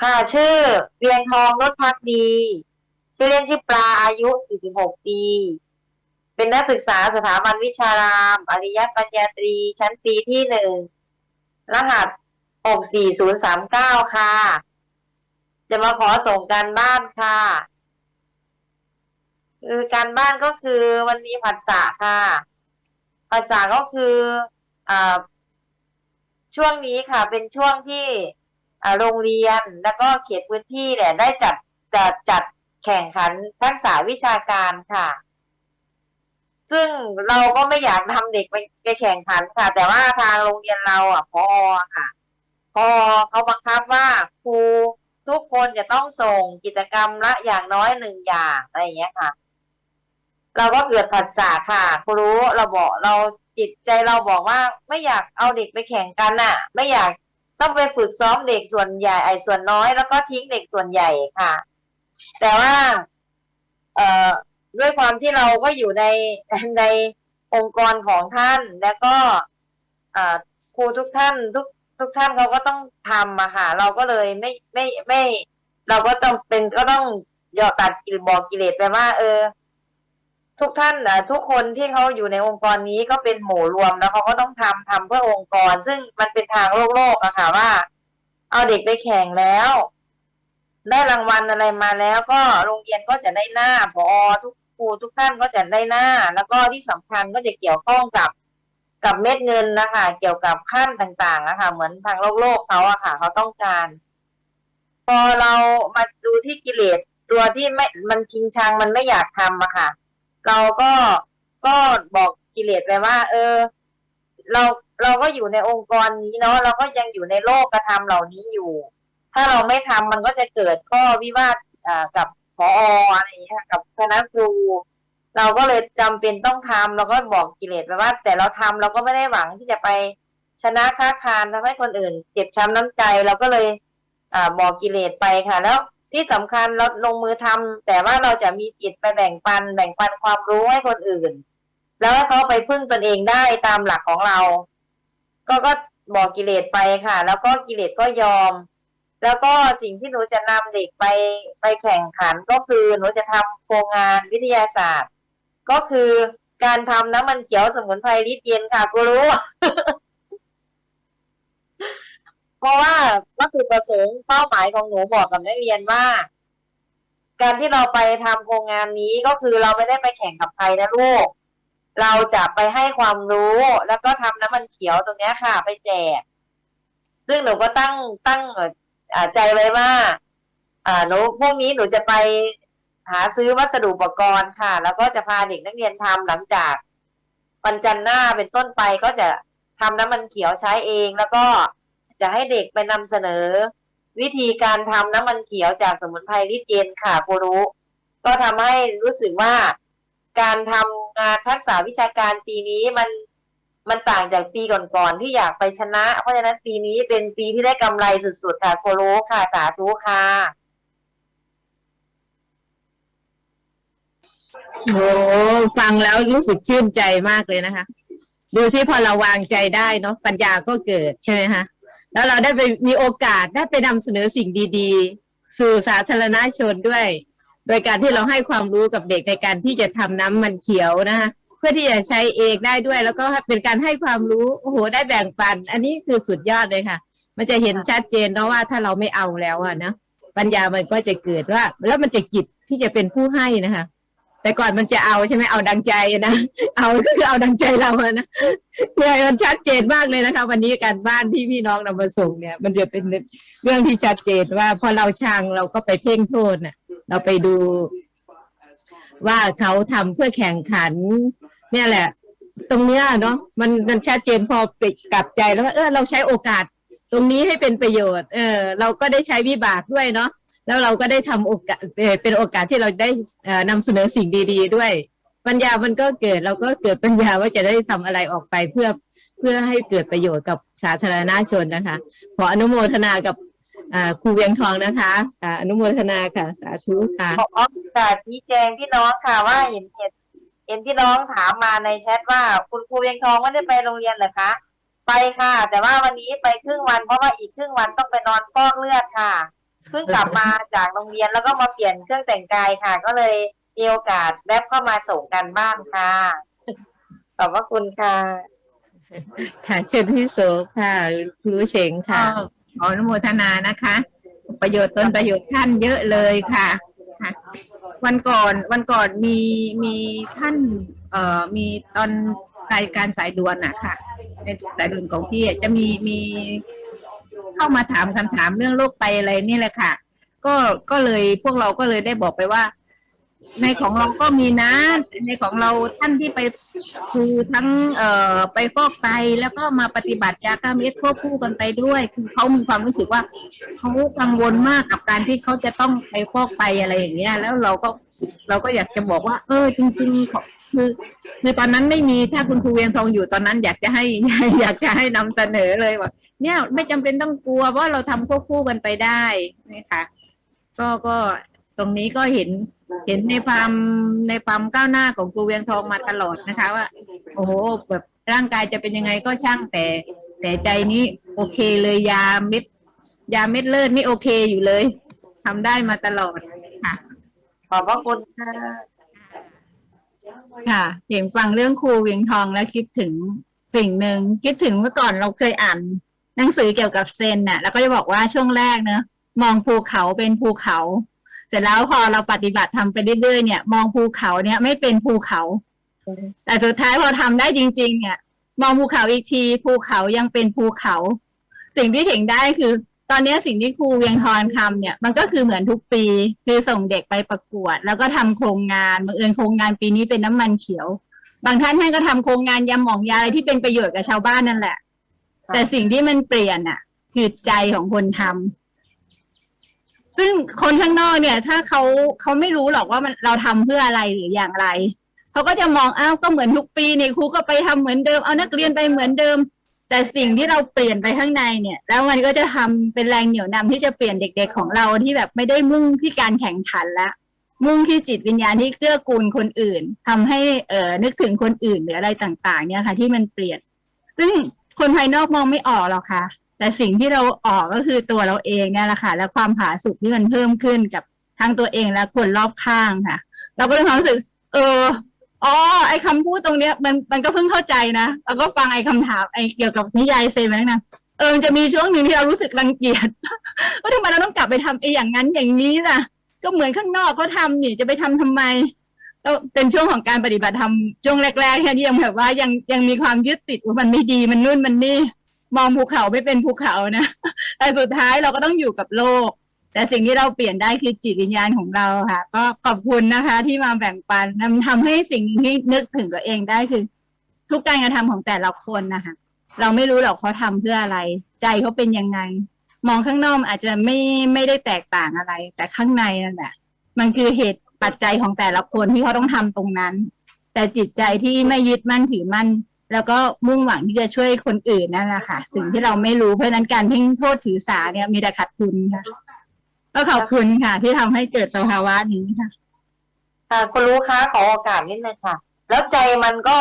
ค่ะชื่อเวียงทองนชพักดีชื่อเล่นชื่อปลาอายุ 46 ปี เป็นนักศึกษาสถาบันวิชาราม อริยปัญญาตรี ชั้นปีที่หนึ่ง รหัส 64039 ค่ะ จะมาขอส่งการบ้านค่ะคือการบ้านก็คือมันมีผัสสะค่ะผัสสะก็คืออ่าช่วงนี้ค่ะ เป็นช่วงที่ โรงเรียนแล้วก็เขตพื้นที่เนี่ยได้จัดจัดจัดแข่งขันทักษะวิชาการค่ะ ซึ่งเราก็ไม่อยากทำเด็กไปไปแข่งขันค่ะ แต่ว่าทางโรงเรียนเราอะพอค่ะพอเขาบังคับว่าครูทุกคนจะต้องส่งกิจกรรมละอย่างน้อยหนึ่งอย่างอะไรอย่างเงี้ยค่ะ เราก็เกิดผัสสะค่ะครูรู้เราบอกเราจิตใจเราบอกว่าไม่อยากเอาเด็กไปแข่งกันน่ะ ไม่อยาก ต้องไปฝึกซ้อมเด็กส่วนใหญ่ไอ้ส่วนน้อยแล้วก็ทิ้งเด็กส่วนใหญ่ค่ะ แต่ว่า เอ่อด้วยความที่เราก็อยู่ในในองค์กรของท่านแล้วก็ครูทุกท่านทุกทุกท่านเขาก็ต้องทำอะค่ะ เราก็เลยไม่ไม่ไม่ เราก็ต้องเป็นก็ต้องยอตัดกิเลสบอกกิเลสไปว่า เออ ทุกท่านนะทุกคนที่เขาอยู่ในองค์กรนี้ก็เป็นหมู่รวมแล้วเขาก็ต้องทำทำเพื่อองค์กร ซึ่งมันเป็นทางโลกโลกอะค่ะว่า เอาเด็กไปแข่งแล้ว ได้รางวัลอะไรมาแล้วก็โรงเรียนก็จะได้หน้าพอทุกครูทุกท่านก็จะได้หน้า แล้วก็ที่สำคัญก็จะเกี่ยวข้องกับกับเม็ดเงินนะคะเกี่ยวกับขั้นต่างๆนะคะเหมือนทางโลกโลกเขาอะค่ะ เขาต้องการ พอเรามาดูที่กิเลสตัวที่ไม่มันชิงชังมันไม่อยากทำอะค่ะ เราก็ก็บอกกิเลสไปว่า เออ เราเราก็อยู่ในองค์กรนี้เนาะเราก็ยังอยู่ในโลกกระทำเหล่านี้อยู่ ถ้าเราไม่ทำมันก็จะเกิดข้อวิวาทอ่ากับพออะไรอย่างเงี้ยกับคณะครูเราก็เลยจำเป็นต้องทำเราก็บอกกิเลสไปว่า แต่เราทำเราก็ไม่ได้หวังที่จะไปชนะค้าคานทำให้คนอื่นเจ็บช้ำน้ำใจเราก็เลยอ่าบอกกิเลสไปค่ะ แล้ว ที่สำคัญเราลงมือทำแต่ว่าเราจะมีจิตไปแบ่งปัน แบ่งปันความรู้ให้คนอื่น แล้วเขาไปพึ่งตนเองได้ตามหลักของเรา ก็ก็บอกกิเลสไปค่ะ แล้วก็กิเลสก็ยอม แล้วก็สิ่งที่หนูจะนำเด็กไปไปแข่งขันก็คือหนูจะทำโครงงานวิทยาศาสตร์ ก็คือการทำน้ำมันเขียวสมุนไพรลิตเย็นค่ะกูรู้ ราะว่าวัตถุประสงค์เป้าหมายของหนูบอกกับนักเรียนว่า การที่เราไปทำโครงงานนี้ก็คือเราไม่ได้ไปแข่งกับใครนะลูก เราจะไปให้ความรู้แล้วก็ทำน้ำมันเขียวตรงนี้ค่ะ ไปแจก ซึ่งหนูก็ตั้งตั้งใจไว้ว่าหนูพวกนี้หนูจะไปหาซื้อวัสดุอุปกรณ์ค่ะ แล้วก็จะพาเด็กนักเรียนทำหลังจากวันจันหน้าเป็นต้นไปก็จะทำน้ำมันเขียวใช้เอง แล้วก็ จะให้เด็กไปนำเสนอ วิธีการทำน้ำมันเขียวจากสมุนไพรลิตรเย็นค่ะกูรู้ ก็ทำให้รู้สึกว่าการทำงานทักษะวิชาการปีนี้มันมันต่างจากปีก่อนๆที่อยากไปชนะ เพราะฉะนั้นปีนี้เป็นปีที่ได้กำไรสุดๆค่ะโคโรค่ะสาธุค่ะโอ้ฟังแล้วรู้สึกชื่นใจมากเลยนะคะ ดูซิพอเราวางใจได้เนาะปัญญาก็เกิดใช่ไหมคะ แล้วเราได้ไปมีโอกาสได้ไปนำเสนอสิ่งดีๆ สู่สาธารณชนด้วย โดยการที่เราให้ความรู้กับเด็กในการที่จะทำน้ำมันเขียวนะคะเพื่อที่จะใช้เองได้ด้วย แล้วก็เป็นการให้ความรู้โอ้โหได้แบ่งปัน อันนี้คือสุดยอดเลยค่ะ มันจะเห็นชัดเจนเนาะว่าถ้าเราไม่เอาแล้วอะนะปัญญามันก็จะเกิดว่า แล้วมันจะจิตที่จะเป็นผู้ให้นะคะ แต่ก่อนมันจะเอาใช่ไหมเอาดังใจนะ เอาก็คือเอาดังใจเราอะนะเนี่ยมันชัดเจนมากเลยนะคะ วันนี้การบ้านที่พี่น้องนำมาส่งเนี่ย มันจะเป็นเรื่องที่ชัดเจนว่า พอเราชังเราก็ไปเพ่งโทษน่ะ เราไปดู ว่าเขาทำเพื่อแข่งขัน เนี่ยแหละ ตรงเนี้ยเนาะมันมันชัดเจนพอไปกลับใจแล้วว่าเออเราใช้โอกาส ตรงนี้ให้เป็นประโยชน์ เออ เราก็ได้ใช้วิบากด้วยเนาะ แล้วเราก็ได้ทำโอกาสเป็นโอกาสที่เราได้นำเสนอสิ่งดีๆ ด้วย ปัญญามันก็เกิดเราก็เกิดปัญญาว่าจะได้ทำอะไรออกไปเพื่อเพื่อให้เกิดประโยชน์กับสาธารณชนนะคะ ขออนุโมทนากับครูเวียงทองนะคะอนุโมทนาค่ะ สาธุค่ะขอโอกาสชี้แจงพี่น้องค่ะว่าเห็นเห็นเห็นพี่น้องถามมาในแชทว่าคุณครูเวียงทองไม่ได้ไปโรงเรียนเหรอคะไปค่ะ แต่ว่าวันนี้ไปครึ่งวันเพราะว่าอีกครึ่งวันต้องไปนอนฟอกเลือดค่ะ เพิ่งกลับมาจากโรงเรียนแล้วก็มาเปลี่ยนเครื่องแต่งกายค่ะ ก็เลยมีโอกาสแวบเข้ามาส่งกันบ้านค่ะ ขอบพระคุณค่ะ ค่ะเชิญพี่โสค่ะครูเฉงก็ค่ะ ขออนุโมทนานะคะ ประโยชน์ตนประโยชน์ท่านเยอะเลยค่ะค่ะ วันก่อนวันก่อนมีมีท่าน เอ่อมีตอนรายการสายด่วนอะค่ะ ในสายด่วนของพี่อะจะมีมี เข้ามาถามคำถามเรื่องโรคไตอะไรนี่แหละค่ะ ก็ก็เลยพวกเราก็เลยได้บอกไปว่า ในของเราก็มีนะ ในของเราท่านที่ไปคือทั้งเอ่อไปฟอกไตแล้วก็มาปฏิบัติยาก้าเม็ดควบคู่กันไปด้วย คือเขามีความรู้สึกว่าเขากังวลมากกับการที่เขาจะต้องไปฟอกไตอะไรอย่างเงี้ย แล้วเราก็เราก็อยากจะบอกว่า เออ จริงๆข คือคือตอนนั้นไม่มีถ้าคุณครูเวียงทองอยู่ตอนนั้นอยากจะให้อยากจะให้นำเสนอเลยว่าเนี่ยไม่จำเป็นต้องกลัวเพราะเราทำควบคู่กันไปได้นะคะก็ก็ตรงนี้ก็เห็นเห็นในความในความก้าวหน้าของครูเวียงทองมาตลอดนะคะ ว่า โอ้โหแบบร่างกายจะเป็นยังไงก็ช่างแต่ แต่ใจนี้โอเคเลยยาเม็ดยาเม็ดเลือดนี่โอเคอยู่เลยทำได้มาตลอดค่ะ ขอบพระคุณค่ะ ค่ะ เห็นฟังเรื่องครูเวียงทองแล้วคิดถึงสิ่งหนึ่งคิดถึงเมื่อก่อนเราเคยอ่านหนังสือเกี่ยวกับเซนน่ะ แล้วก็จะบอกว่าช่วงแรกเนอะมองภูเขาเป็นภูเขา เสร็จแล้วพอเราปฏิบัติทำไปเรื่อยๆเนี่ย มองภูเขาเนี่ยไม่เป็นภูเขา แต่สุดท้ายพอทำได้จริง ๆ เนี่ย มองภูเขาอีกทีภูเขายังเป็นภูเขา สิ่งที่เห็นได้คือ ตอนนี้สิ่งที่ครูเวียงทองทำเนี่ยมันก็คือเหมือนทุกปีคือส่งเด็กไปประกวด แล้วก็ทำโครงงานบังเอิญโครงงานปีนี้เป็นน้ำมันเขียว บางท่านท่านก็ทำโครงงานยำหมองยาอะไรที่เป็นประโยชน์กับชาวบ้านนั่นแหละ แต่สิ่งที่มันเปลี่ยนอะ คือใจของคนทำซึ่งคนข้างนอกเนี่ย ถ้าเขาเขาไม่รู้หรอกว่ามันเราทำเพื่ออะไรหรืออย่างไรเขาก็จะมองอ้าวก็เหมือนทุกปีนี่ครูก็ไปทำเหมือนเดิมเอานักเรียนไปเหมือนเดิม แต่สิ่งที่เราเปลี่ยนไปข้างในเนี่ย แล้วมันก็จะทำเป็นแรงเหนี่ยวนำที่จะเปลี่ยนเด็กๆของเราที่แบบไม่ได้มุ่งที่การแข่งขันละมุ่งที่จิตวิญญาณที่เกื้อกูลคนอื่นทำให้เอ่อนึกถึงคนอื่นหรืออะไรต่าง ๆ เนี่ยค่ะ ที่มันเปลี่ยน ซึ่งคนภายนอกมองไม่ออกหรอกค่ะ แต่สิ่งที่เราออกก็คือตัวเราเองเนี่ยแหละค่ะ และความผาสุกที่มันเพิ่มขึ้นกับทั้งตัวเองและคนรอบข้างค่ะ เราก็เลยรู้สึก เออ อ๋อไอ้คำพูดตรงเนี้ยมันมันก็เพิ่งเข้าใจนะแล้วก็ฟังไอ้คำถามไอ้เกี่ยวกับนิยายเซนมาแล้วนะเออมันจะมีช่วงหนึ่งที่เรารู้สึกรังเกียจว่าทำไมเราต้องกลับไปทำไอ้อย่างนั้นอย่างนี้ล่ะ ก็เหมือนข้างนอกเขาทำนี่จะไปทำทำไมแล้วเป็นช่วงของการปฏิบัติธรรมช่วงแรกๆแค่ที่ยังแบบว่ายังยังมีความยึดติดว่ามันไม่ดีมันนู่นมันนี่มองภูเขาไม่เป็นภูเขานะแต่สุดท้ายเราก็ต้องอยู่กับโลก แต่สิ่งที่เราเปลี่ยนได้คือจิตวิญญาณของเราค่ะ ก็ขอบคุณนะคะ ที่มาแบ่งปันนำทำให้สิ่งที่นึกถึงตัวเองได้คือ ทุกการกระทำของแต่ละคนนะคะ เราไม่รู้หรอกเขาทำเพื่ออะไร ใจเขาเป็นยังไง มองข้างนอกอาจจะไม่ไม่ได้แตกต่างอะไร แต่ข้างในนั่นแหละมันคือเหตุปัจจัยของแต่ละคนที่เขาต้องทำตรงนั้น แต่จิตใจที่ไม่ยึดมั่นถือมั่น แล้วก็มุ่งหวังที่จะช่วยคนอื่นนั่นแหละค่ะ สิ่งที่เราไม่รู้เพราะนั้นการเพ่งโทษถือสาเนี่ยมีแต่ขัดคุณค่ะ ก็ขอบคุณค่ะ ที่ทำให้เกิดสภาวะนี้ค่ะ ค่ะคุณรู้คะขอโอกาสนิดนึงค่ะ แล้วใจมันก็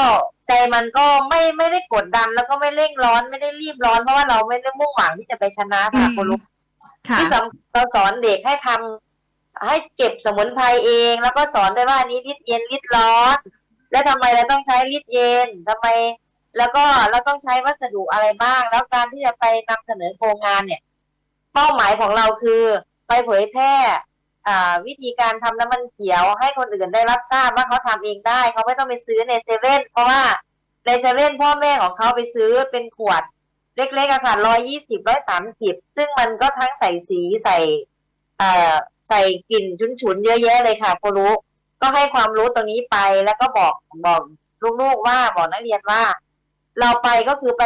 ใจมันก็ไม่ไม่ได้กดดัน แล้วก็ไม่เร่งร้อนไม่ได้รีบร้อนเพราะว่าเราไม่ได้มุ่งหวังที่จะไปชนะค่ะอืม คุณรู้ค่ะ ที่สำเราสอนเด็กให้ทำให้เก็บสมุนไพรเอง แล้วก็สอนด้วยว่านี้ริดเย็นริดร้อน และทำไมเราต้องใช้ริดเย็นทำไม แล้วก็เราต้องใช้วัสดุอะไรบ้าง แล้วการที่จะไปนำเสนอโครงงานเนี่ย เป้าหมายของเราคือ ไปเผยแพร่วิธีการทำน้ำมันเขียว ให้คนอื่นได้รับทราบว่าเขาทำเองได้เขาไม่ต้องไปซื้อในเซเว่นเพราะว่าในเซเว่นพ่อแม่ของเขาไปซื้อเป็นขวดเล็กๆอะค่ะร้อยยี่สิบร้อยสามสิบซึ่งมันก็ทั้งใส่สีใส่ใส่กลิ่นฉุนๆเยอะแยะเลยค่ะครูรู้ก็ให้ความรู้ตรงนี้ไปแล้วก็บอกบอกลูกๆว่าบอกนักเรียนว่า เราไปก็คือไป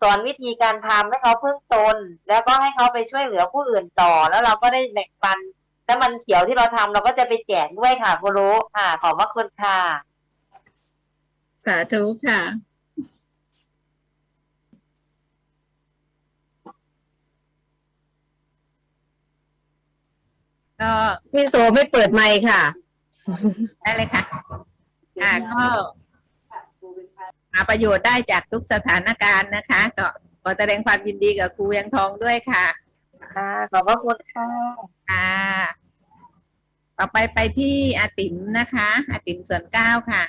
สอนวิธีการทำให้เขาพึ่งตน แล้วก็ให้เขาไปช่วยเหลือผู้อื่นต่อ แล้วเราก็ได้แบ่งปันแล้วมันเขียวที่เราทำเราก็จะไปแจกด้วยค่ะครูรู้ค่ะ ขอบพระคุณค่ะสาธุค่ะก็พี่โสไม่เปิดไมค์ค่ะ ได้เลยค่ะ อ่าก็หาประโยชน์ได้จากทุกสถานการณ์นะคะ ก็ขอแสดงความยินดีกับครูยังทองด้วยค่ะ ค่ะขอบพระคุณค่ะค่ะต่อไปไปที่อาติ๋มนะคะอาติ๋มส่วนเก้าค่ะ